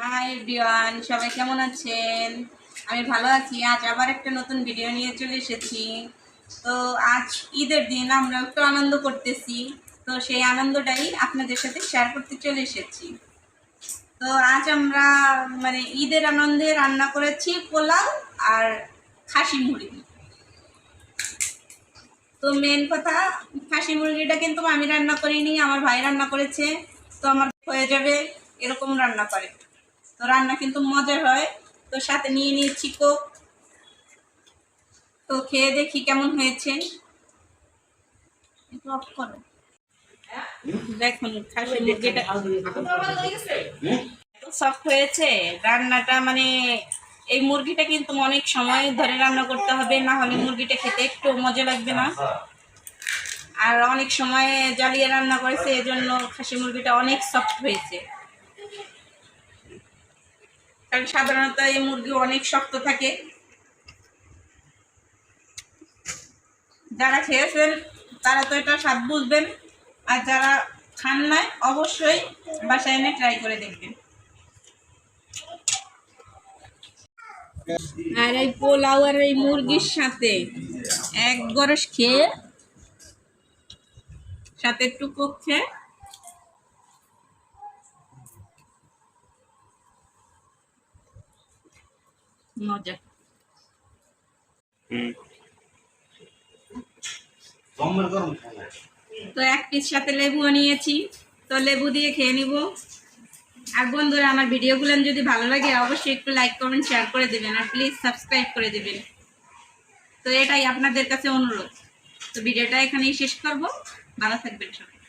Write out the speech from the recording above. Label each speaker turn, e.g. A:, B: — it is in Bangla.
A: হাই এভরিওয়ান সবাই কেমন আছেন? আমি ভালো আছি। আজ আবার একটা নতুন ভিডিও নিয়ে চলে এসেছি। তো আজ ঈদের দিন, আমরা একটু আনন্দ করতেছি। তো সেই আনন্দটাই আপনাদের সাথে শেয়ার করতে চলে এসেছি। তো আজ আমরা মানে ঈদের আনন্দে রান্না করেছি পোলাও আর খাসি মুরগি তো মেন কথা, খাসি মুরগিটা কিন্তু আমি রান্না করিনি, আমার ভাই রান্না করেছে। তো আমার হয়ে যাবে, এরকম রান্না করে। তো রান্না কিন্তু মজার হয়। তো সাথে নিয়ে নিয়েছি কোক। তো খেয়ে দেখি কেমন হয়েছে। সফট হয়েছে। রান্নাটা মানে এই মুরগিটা কিন্তু অনেক সময় ধরে রান্না করতে হবে, না হলে মুরগিটা খেতে একটু মজা লাগবে আর অনেক সময় জ্বালিয়ে রান্না করেছে, এজন্য খাসি মুরগিটা অনেক সফট হয়েছে। কারণ সাধারণত এই মুরগি অনেক শক্ত থাকে। যারা খেয়েছেন, তারা তো এটা স্বাদ বুঝবেন। আর যারা খান নাই, অবশ্যই বাসায় এনে ট্রাই করে দেখবেন। আর এই পোলাও আর এই মুরগির সাথে এক গরস খেয়ে সাথে একটু কোক খেয়ে মজা। তো এক পিস সাথে লেবুও নিয়েছি। তো লেবু দিয়ে খেয়ে নিব। আর বন্ধুরা আমার ভিডিওগুলো যদি ভালো লাগে অবশ্যই একটু লাইক কমেন্ট শেয়ার করে দেবেন। আর প্লিজ সাবস্ক্রাইব করে দেবেন। তো এটাই আপনাদের কাছে অনুরোধ। তো ভিডিওটা এখানেই শেষ করব। ভালো থাকবেন সবাই।